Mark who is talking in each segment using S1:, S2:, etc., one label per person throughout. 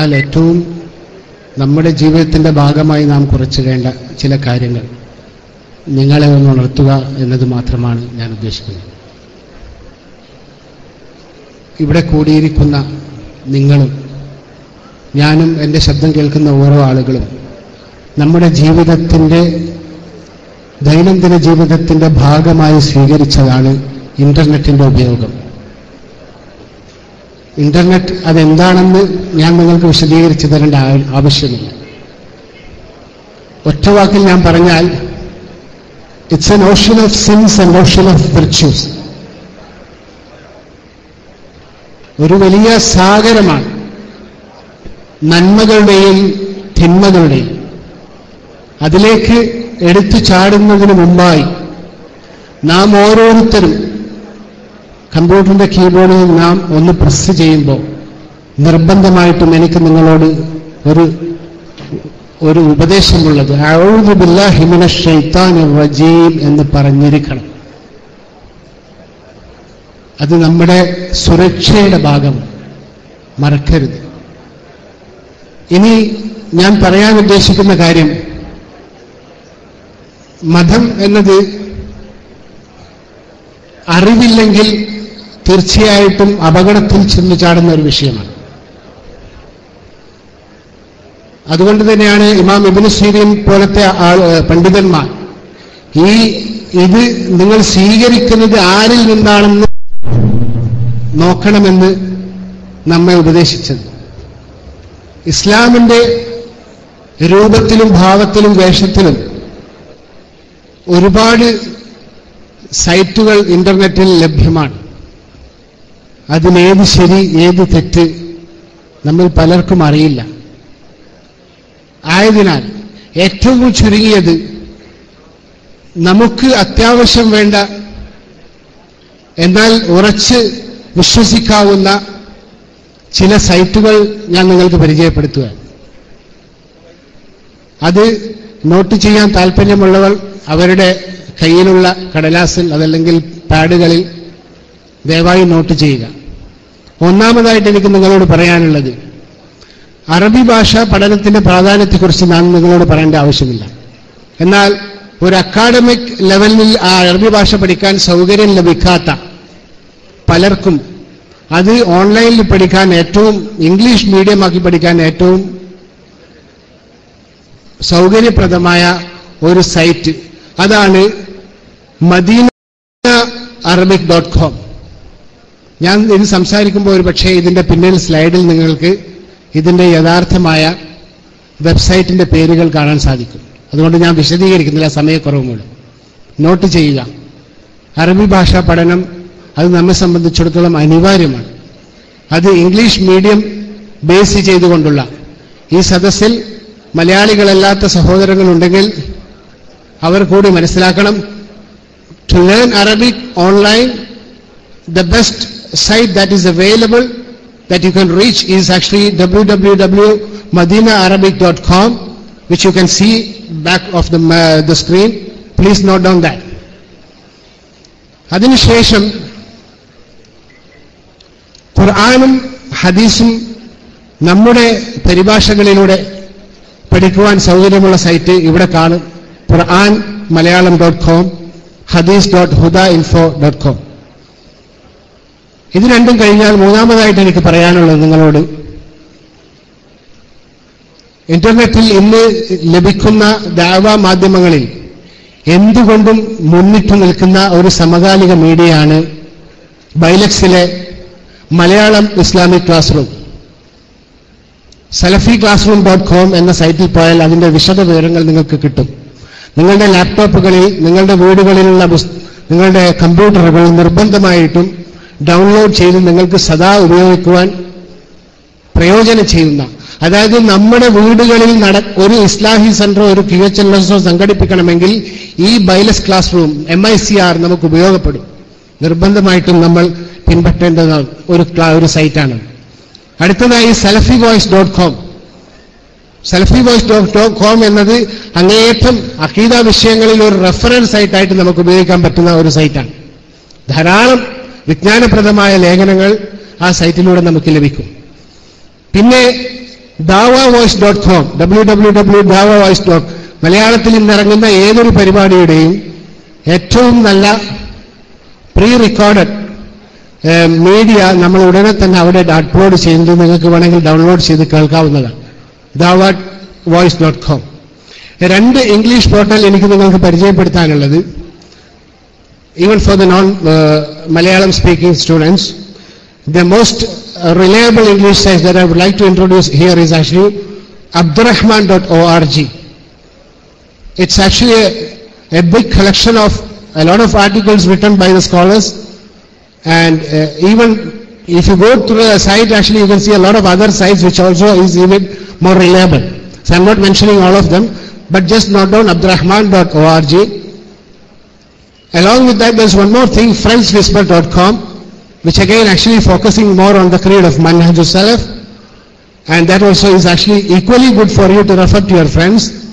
S1: എന്നാൽ ഏറ്റവും നമ്മുടെ ജീവിതത്തിന്റെ ഭാഗമായി നാം കുറച്ചിടേണ്ട ചില കാര്യങ്ങൾ. നിങ്ങളെ ഒന്ന് ഉണർത്തുക എന്നത് മാത്രമാണ് ഞാൻ ഉദ്ദേശിക്കുന്നത്. ഇവിടെ കൂടിയിരിക്കുന്ന നിങ്ങളും ഞാനും എന്റെ ശബ്ദം കേൾക്കുന്ന ഓരോ ആളുകളും നമ്മുടെ ജീവിതത്തിന്റെ ദൈനംദിന ജീവിതത്തിന്റെ ഭാഗമായി സ്വീകരിച്ചതാണ് ഇന്റർനെറ്റിന്റെ ഉപയോഗം. ഇന്റർനെറ്റ് അതെന്താണെന്ന് ഞാൻ നിങ്ങൾക്ക് വിശദീകരിച്ചു തരേണ്ട ആവശ്യമില്ല. ഒറ്റ വാക്കിൽ ഞാൻ പറഞ്ഞാൽ it's an ocean of sins and ocean of virtues ഒരു വലിയ സാഗരമാണ്. നന്മകളുടെയും തിന്മകളുടെയും. അതിലേക്ക് എടുത്തു ചാടുന്നതിന് മുമ്പായി നാം ഓരോരുത്തരും കമ്പ്യൂട്ടറിന്റെ കീബോർഡിൽ നാം ഒന്ന് പ്രസ് ചെയ്യുമ്പോൾ നിർബന്ധമായിട്ടും എനിക്ക് നിങ്ങളോട് ഒരു ഒരു ഉപദേശമുള്ളത്. മിനശ് റജീം എന്ന് പറഞ്ഞിരിക്കണം. അത് നമ്മുടെ സുരക്ഷയുടെ ഭാഗം. മറക്കരുത്. ഇനി ഞാൻ പറയാൻ ഉദ്ദേശിക്കുന്ന കാര്യം മതം എന്നത് അറിവില്ലെങ്കിൽ തീർച്ചയായിട്ടും അപകടത്തിൽ ചെന്ന് ചാടുന്ന ഒരു വിഷയമാണ്. അതുകൊണ്ട് തന്നെയാണ് ഇമാം ഇബിന് സീരിയൻ പോലത്തെ പണ്ഡിതന്മാർ ഈ ഇത് നിങ്ങൾ സ്വീകരിക്കുന്നത് ആരിൽ നിന്നാണെന്ന് നോക്കണമെന്ന് നമ്മെ ഉപദേശിച്ചത്. ഇസ്ലാമിന്റെ രൂപത്തിലും ഭാവത്തിലും വേഷത്തിലും ഒരുപാട് സൈറ്റുകൾ ഇന്റർനെറ്റിൽ ലഭ്യമാണ്. അതിലേത് ശരി ഏത് തെറ്റ് നമ്മൾ പലർക്കും അറിയില്ല. ആയതിനാൽ ഏറ്റവും ചുരുങ്ങിയത് നമുക്ക് അത്യാവശ്യം വേണ്ട എന്നാൽ ഉറച്ച് വിശ്വസിക്കാവുന്ന ചില സൈറ്റുകൾ ഞാൻ നിങ്ങൾക്ക് പരിചയപ്പെടുത്തുക അത് നോട്ട് ചെയ്യാൻ താല്പര്യമുള്ളവർ അവരുടെ കയ്യിലുള്ള കടലാസിൽ അതല്ലെങ്കിൽ പാഡുകളിൽ ദയവായി നോട്ട് ചെയ്യുക. ഒന്നാമതായിട്ട് എനിക്ക് നിങ്ങളോട് പറയാനുള്ളത് അറബി ഭാഷ പഠനത്തിന്റെ പ്രാധാന്യത്തെക്കുറിച്ച് ഞാൻ നിങ്ങളോട് പറയേണ്ട ആവശ്യമില്ല. എന്നാൽ ഒരു അക്കാഡമിക് ലെവലിൽ ആ അറബി ഭാഷ പഠിക്കാൻ സൗകര്യം ലഭിക്കാത്ത പലർക്കും അത് ഓൺലൈനിൽ പഠിക്കാൻ ഏറ്റവും ഇംഗ്ലീഷ് മീഡിയമാക്കി പഠിക്കാൻ ഏറ്റവും സൗകര്യപ്രദമായ ഒരു സൈറ്റ് അതാണ് മദീന അറബിക് ഡോട്ട് കോം. ഞാൻ ഇത് സംസാരിക്കുമ്പോൾ ഒരു പക്ഷേ ഇതിന്റെ പിന്നിൽ സ്ലൈഡിൽ നിങ്ങൾക്ക് ഇതിന്റെ യഥാർത്ഥമായ വെബ്സൈറ്റിന്റെ പേരുകൾ കാണാൻ സാധിക്കും. അതുകൊണ്ട് ഞാൻ വിശദീകരിക്കുന്നില്ല സമയക്കുറവ് മൂലം നോട്ട് ചെയ്യുക. അറബി ഭാഷാ പഠനം അത് നമ്മെ സംബന്ധിച്ചിടത്തോളം അനിവാര്യമാണ്. അത് ഇംഗ്ലീഷ് മീഡിയം ബേസ് ചെയ്തുകൊണ്ടുള്ള ഈ സദസ്സിൽ മലയാളികളല്ലാത്ത സഹോദരങ്ങളുണ്ടെങ്കിൽ അവർ കൂടി മനസ്സിലാക്കണം. To learn Arabic online the best site that is available that you can reach is actually www.madinaarabic.com which you can see back of the, uh, the screen. Please note down that. അതിനുശേഷം ഖുർആാനും ഹദീസും നമ്മുടെ പരിഭാഷകളിലൂടെ പഠിക്കുവാൻ സൗകര്യമുള്ള site ഇവിടെ കാണും ഖുർആൻ Malayalam dot com Hadees dot Huda info dot com. ഇത് രണ്ടും കഴിഞ്ഞാൽ മൂന്നാമതായിട്ട് എനിക്ക് പറയാനുള്ളത് നിങ്ങളോട്. ഇന്റർനെറ്റിൽ ഇന്ന് ലഭിക്കുന്ന ദാവ മാധ്യമങ്ങളിൽ എന്തുകൊണ്ടും മുന്നിട്ട് നിൽക്കുന്ന ഒരു സമകാലിക മീഡിയയാണ് ബൈലക്സിലെ Malayalam Islamic class room Salafi class room dot com എന്ന സൈറ്റിൽ പോയാൽ അതിന്റെ വിശദ വിവരങ്ങൾ നിങ്ങൾക്ക് കിട്ടും. നിങ്ങളുടെ ലാപ്ടോപ്പുകളിൽ നിങ്ങളുടെ വീടുകളിലുള്ള നിങ്ങളുടെ കമ്പ്യൂട്ടറുകൾ നിർബന്ധമായിട്ടും ഡൗൺലോഡ് ചെയ്ത് നിങ്ങൾക്ക് സദാ ഉപയോഗിക്കുവാൻ പ്രയോജനം ചെയ്യുന്ന അതായത് നമ്മുടെ വീടുകളിൽ നട ഒരു ഇസ്ലാഹി സെന്ററോ ഒരു ക്യു എച്ച് എൽ എസോ സംഘടിപ്പിക്കണമെങ്കിൽ ഈ ബൈലസ് class room M I C R നമുക്ക് ഉപയോഗപ്പെടും. നിർബന്ധമായിട്ടും നമ്മൾ പിൻപറ്റേണ്ടതാണ് ഒരു ഒരു സൈറ്റാണ്. അടുത്തതായി selfie voice dot com selfie voice dot com എന്നത് അങ്ങേയറ്റം അഖീദ വിഷയങ്ങളിൽ ഒരു റെഫറൻസ് സൈറ്റായിട്ട് നമുക്ക് ഉപയോഗിക്കാൻ പറ്റുന്ന ഒരു സൈറ്റാണ് ധാരാളം വിജ്ഞാനപ്രദമായ ലേഖനങ്ങൾ ആ സൈറ്റിലൂടെ നമുക്ക് ലഭിക്കും. പിന്നെ ദാവ voice dot com W W W ദാവ voice dot മലയാളത്തിൽ ഇന്നിറങ്ങുന്ന ഏതൊരു പരിപാടിയുടെയും ഏറ്റവും നല്ല പ്രീ റെക്കോർഡഡ് മീഡിയ നമ്മൾ ഉടനെ തന്നെ അവിടെ അപ്ലോഡ് ചെയ്യുന്നത് നിങ്ങൾക്ക് വേണമെങ്കിൽ ഡൗൺലോഡ് ചെയ്ത് കേൾക്കാവുന്നതാണ്. ദാവ വോയിസ് ഡോട്ട് കോം രണ്ട് ഇംഗ്ലീഷ് പോർട്ടൽ എനിക്ക് നിങ്ങൾക്ക് പരിചയപ്പെടുത്താനുള്ളത് even for the non Malayalam speaking students the most uh, reliable English site that I would like to introduce here is actually abdurrahman.org. It's actually a, a big collection of a lot of articles written by the scholars and uh, even if you go to the site actually you can see a lot of other sites which also is even more reliable. So I'm not mentioning all of them but just note down abdurrahman.org. Along with that there's one more thing friendswhisper.com which again actually focusing more on the creed of Manhajus Salaf and that also is actually equally good for you to refer to your friends.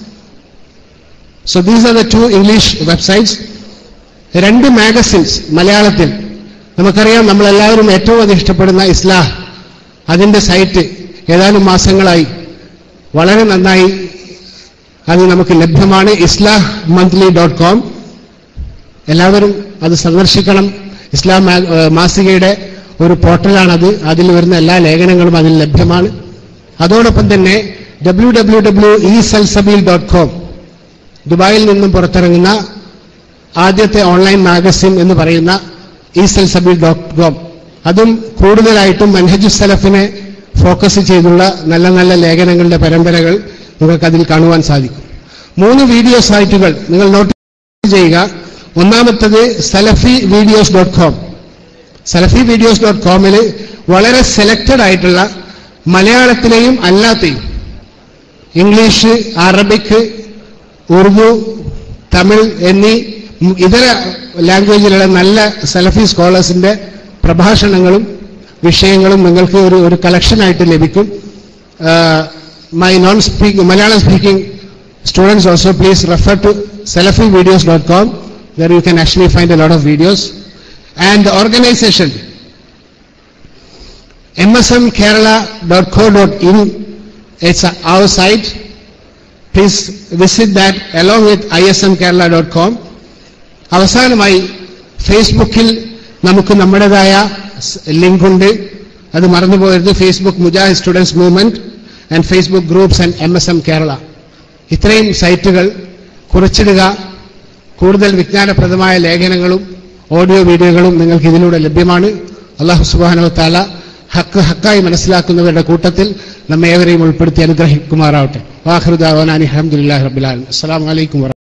S1: So these are the two English websites. രണ്ട് magazines മലയാളത്തിൽ നമുക്കറിയാം നമ്മളെല്ലാവരും ഏറ്റവും അധികം ഇഷ്ടപ്പെടുന്ന Islah അതിന്റെ site ഏതാനും മാസങ്ങളായി വളരെ നന്നായി അത് നമുക്ക് ലഭ്യമാണ്. ഇസ്ലാഹ് മന്ത്ലി ഡോട്ട് കോം എല്ലാവരും അത് സന്ദർശിക്കണം. ഇസ്ലാം മാസികയുടെ ഒരു പോർട്ടലാണത്. അതിൽ വരുന്ന എല്ലാ ലേഖനങ്ങളും അതിൽ ലഭ്യമാണ്. അതോടൊപ്പം തന്നെ ഡബ്ല്യു ഡബ്ല്യു ഡബ്ല്യു ഇ സൽസബീൽ ഡോട്ട് കോം ദുബായിൽ നിന്നും പുറത്തിറങ്ങുന്ന ആദ്യത്തെ ഓൺലൈൻ മാഗസിൻ എന്ന് പറയുന്ന സൽസബീൽ ഡോട്ട് കോം അതും കൂടുതലായിട്ടും മൻഹജു സലഫിനെ ഫോക്കസ് ചെയ്തുള്ള നല്ല നല്ല ലേഖനങ്ങളുടെ പരമ്പരകൾ നിങ്ങൾക്കതിൽ കാണുവാൻ സാധിക്കും. മൂന്ന് വീഡിയോ സൈറ്റുകൾ നിങ്ങൾ നോട്ട് ചെയ്യുക. ഒന്നാമത്തത് സലഫി വീഡിയോസ് ഡോട്ട് കോം സലഫി വീഡിയോസ് ഡോട്ട് കോമിൽ വളരെ സെലക്റ്റഡ് ആയിട്ടുള്ള മലയാളത്തിലെയും അല്ലാത്തെയും ഇംഗ്ലീഷ് അറബിക് ഉറുദു തമിഴ് എന്നീ ഇതര ലാംഗ്വേജിലുള്ള നല്ല സലഫി സ്കോളേഴ്സിന്റെ പ്രഭാഷണങ്ങളും വിഷയങ്ങളും നിങ്ങൾക്ക് ഒരു ഒരു കളക്ഷനായിട്ട് ലഭിക്കും my non speak Malayalam speaking students also please refer to Salafi videos dot com where you can actually find a lot of videos. And the organization, msmkerala.co.in, it's our site. Please visit that along with ismkerala.com. അവസാനമായി ഫേസ്ബുക്കിൽ നമുക്ക് നമ്മുടേതായ ലിങ്കുണ്ട്. അത് മറന്നുപോയത് Facebook Mujahid students movement and Facebook groups and M S M Kerala. ഇത്രയും സൈറ്റുകൾ കുറിച്ചിടുക. കൂടുതൽ വിജ്ഞാനപ്രദമായ ലേഖനങ്ങളും ഓഡിയോ വീഡിയോകളും നിങ്ങൾക്ക് ഇതിലൂടെ ലഭ്യമാണ്. അള്ളാഹു സുബാനോ താല ഹക്ക് ഹക്കായി മനസ്സിലാക്കുന്നവരുടെ കൂട്ടത്തിൽ നമ്മെ ഏവരെയും ഉൾപ്പെടുത്തി അനുഗ്രഹിക്കുമാറാവട്ടെ. വാഹൃദാവാൻ അലഹമുല്ലാ റബിലാൻ അസ്സാം വലൈക്കും